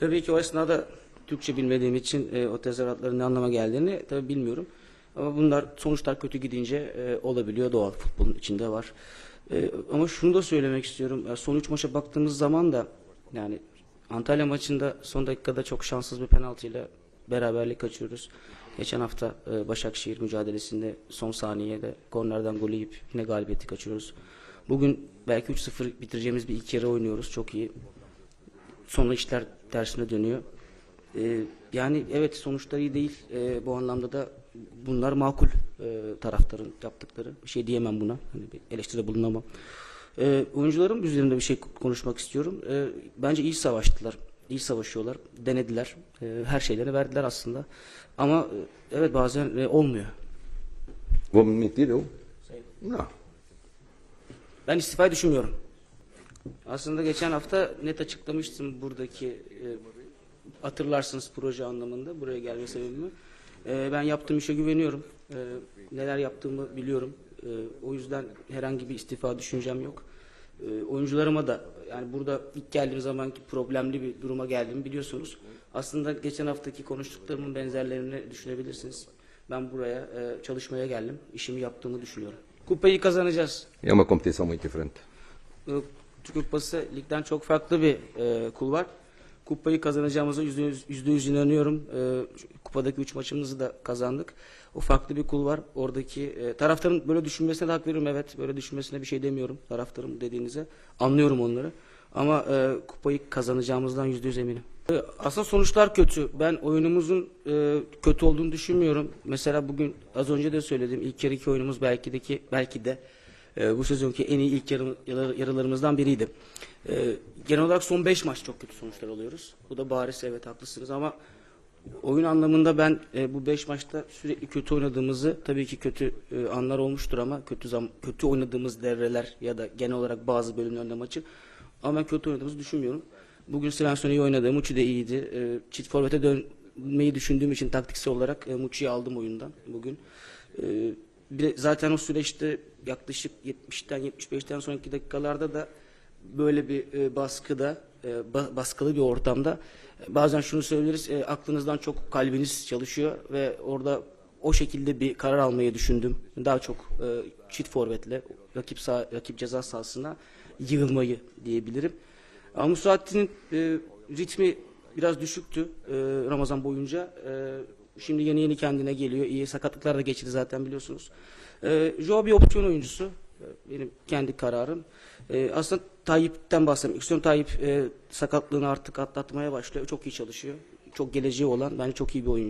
Tabii ki o esnada Türkçe bilmediğim için e, o tezahüratların ne anlama geldiğini tabii bilmiyorum. Ama bunlar sonuçlar kötü gidince e, olabiliyor doğal futbolun içinde var. E, ama şunu da söylemek istiyorum. Ya son üç maça baktığımız zaman da yani Antalya maçında son dakikada çok şanssız bir penaltıyla beraberlik kaçıyoruz. Geçen hafta e, Başakşehir mücadelesinde son saniyede kornerden golü yiyip yine galibiyeti kaçırıyoruz. Bugün belki 3-0 bitireceğimiz bir ilk yarı oynuyoruz. Çok iyi. Sonra işler tersine dönüyor. Ee, yani evet sonuçlar iyi değil. Ee, bu anlamda da bunlar makul e, taraftarın yaptıkları. Bir şey diyemem buna. Hani bir eleştiride bulunamam. Ee, oyuncuların üzerinde bir şey konuşmak istiyorum. Ee, bence iyi savaştılar. İyi savaşıyorlar. Denediler. Ee, her şeylerini verdiler aslında. Ama e, evet bazen e, olmuyor. Vou mentir eu? Não. Ben istifayı düşünmüyorum. Aslında geçen hafta net açıklamıştım buradaki e, hatırlarsınız proje anlamında buraya gelme sebebimi. E, ben yaptığım işe güveniyorum. E, neler yaptığımı biliyorum. E, o yüzden herhangi bir istifa düşüncem yok. E, oyuncularıma da yani burada ilk geldiğim zamanki problemli bir duruma geldiğimi biliyorsunuz. Aslında geçen haftaki konuştuklarımın benzerlerini düşünebilirsiniz. Ben buraya e, çalışmaya geldim. İşimi yaptığımı düşünüyorum. Kupayı kazanacağız. É uma competição muito diferente. E, Türk Kupası ligden çok farklı bir e, kul var. Kupayı kazanacağımıza yüzde yüz, yüzde yüz inanıyorum. E, kupadaki üç maçımızı da kazandık. O farklı bir kul var. Oradaki e, taraftarın böyle düşünmesine de hak veriyorum. Evet böyle düşünmesine bir şey demiyorum taraftarım dediğinize. Anlıyorum onları. Ama e, kupayı kazanacağımızdan yüzde yüz eminim. E, aslında sonuçlar kötü. Ben oyunumuzun e, kötü olduğunu düşünmüyorum. Mesela bugün az önce de söyledim. İlk yarı iki oyunumuz belki de ki belki de e, bu sezonki en iyi ilk yarı, yarı- yarılarımızdan biriydi. E, genel olarak son 5 maç çok kötü sonuçlar alıyoruz. Bu da bariz evet haklısınız ama oyun anlamında ben e, bu 5 maçta sürekli kötü oynadığımızı tabii ki kötü e, anlar olmuştur ama kötü zam kötü oynadığımız devreler ya da genel olarak bazı bölümlerinde maçı ama ben kötü oynadığımızı düşünmüyorum. Bugün Svensson iyi oynadı. Muçi de iyiydi. E, çift forvete dönmeyi düşündüğüm için taktiksel olarak e, Muçi'yi aldım oyundan bugün. E, bir zaten o süreçte yaklaşık 70'ten 75'ten sonraki dakikalarda da böyle bir e, baskıda e, ba- baskılı bir ortamda e, bazen şunu söyleriz e, aklınızdan çok kalbiniz çalışıyor ve orada o şekilde bir karar almayı düşündüm. Daha çok e, çift forvetle rakip sağ, rakip ceza sahasına yığılmayı diyebilirim. Ama Musaatti'nin e, ritmi biraz düşüktü e, Ramazan boyunca. E, şimdi yeni yeni kendine geliyor. İyi sakatlıklar da geçirdi zaten biliyorsunuz. E, Joe bir opsiyon oyuncusu. E, Benim kendi kararım. E, aslında Tayyip'ten bahsetmek istiyorum. Tayyip e, sakatlığını artık atlatmaya başlıyor. Çok iyi çalışıyor. Çok geleceği olan bence çok iyi bir oyuncu.